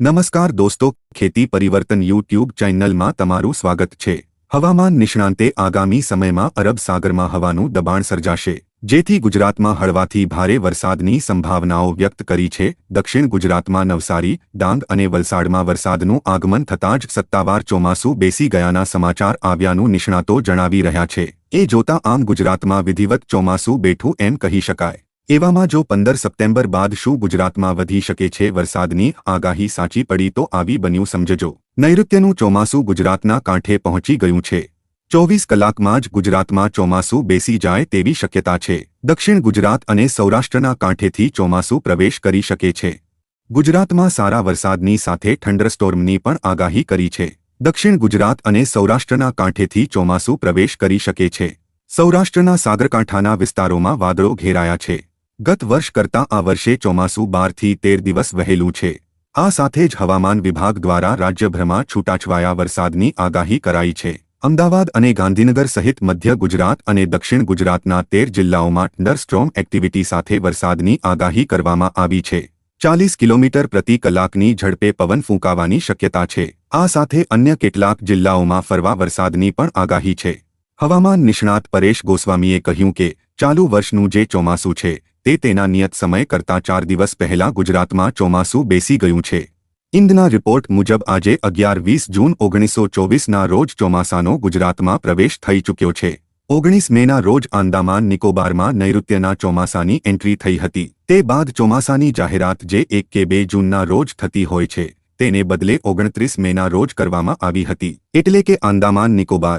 નમસ્કાર દોસ્તો, ખેતી પરિવર્તન યુટ્યુબ ચેનલમાં તમારું સ્વાગત છે. હવામાન નિષ્ણાંતે આગામી સમયમાં અરબ સાગરમાં હવાનું દબાણ સર્જાશે, જેથી ગુજરાતમાં હળવાથી ભારે વરસાદની સંભાવનાઓ વ્યક્ત કરી છે. દક્ષિણ ગુજરાતમાં નવસારી, ડાંગ અને વલસાડમાં વરસાદનું આગમન થતાં જ સત્તાવાર ચોમાસું બેસી ગયાના સમાચાર આવ્યાનું નિષ્ણાતો જણાવી રહ્યા છે. એ જોતા આમ ગુજરાતમાં વિધિવત ચોમાસું બેઠું એમ કહી શકાય. એવામાં જો પંદર સપ્ટેમ્બર બાદ શું ગુજરાતમાં વધી શકે છે વરસાદની આગાહી સાચી પડી તો આવી બન્યું સમજજો. નૈઋત્યનું ચોમાસું ગુજરાતના કાંઠે પહોંચી ગયું છે. ચોવીસ કલાકમાં જ ગુજરાતમાં ચોમાસું બેસી જાય તેવી શક્યતા છે. દક્ષિણ ગુજરાત અને સૌરાષ્ટ્રના કાંઠેથી ચોમાસું પ્રવેશ કરી શકે છે. ગુજરાતમાં સારા વરસાદની સાથે થંડરસ્ટોર્મની પણ આગાહી કરી છે. દક્ષિણ ગુજરાત અને સૌરાષ્ટ્રના કાંઠેથી ચોમાસું પ્રવેશ કરી શકે છે. સૌરાષ્ટ્રના સાગરકાંઠાના વિસ્તારોમાં વાદળો ઘેરાયા છે. ગત વર્ષ કરતાં આ વર્ષે ચોમાસું બારથી તેર દિવસ વહેલું છે. આ સાથે જ હવામાન વિભાગ દ્વારા રાજ્યભરમાં છૂટાછવાયા વરસાદની આગાહી કરાઈ છે. અમદાવાદ અને ગાંધીનગર સહિત મધ્ય ગુજરાત અને દક્ષિણ ગુજરાતના તેર જિલ્લાઓમાં થંડરસ્ટ્રોમ એક્ટિવિટી સાથે વરસાદની આગાહી કરવામાં આવી છે. ચાલીસ કિલોમીટર પ્રતિ કલાકની ઝડપે પવન ફૂંકાવાની શક્યતા છે. આ સાથે અન્ય કેટલાક જિલ્લાઓમાં ફરવા વરસાદની પણ આગાહી છે. હવામાન નિષ્ણાત પરેશ ગોસ્વામીએ કહ્યું કે, ચાલુ વર્ષનું જે ચોમાસું છે તે તેના નિયત સમય કરતાં ચાર દિવસ પહેલા ગુજરાતમાં ચોમાસું બેસી ગયું છે. ઇન્દના રિપોર્ટ મુજબ આજે અગિયાર વીસ જૂન ઓગણીસો ચોવીસના રોજ ચોમાસાનો ગુજરાતમાં પ્રવેશ થઈ ચૂક્યો છે. ઓગણીસ મેના રોજ આંદામાન નિકોબારમાં નૈઋત્યના ચોમાસાની એન્ટ્રી થઈ હતી. તે બાદ ચોમાસાની જાહેરાત જે એક કે બે જૂનના રોજ થતી હોય છે, તેને બદલે ઓગણત્રીસ મેના રોજ કરવામાં આવી હતી. એટલે કે આંદામાન નિકોબાર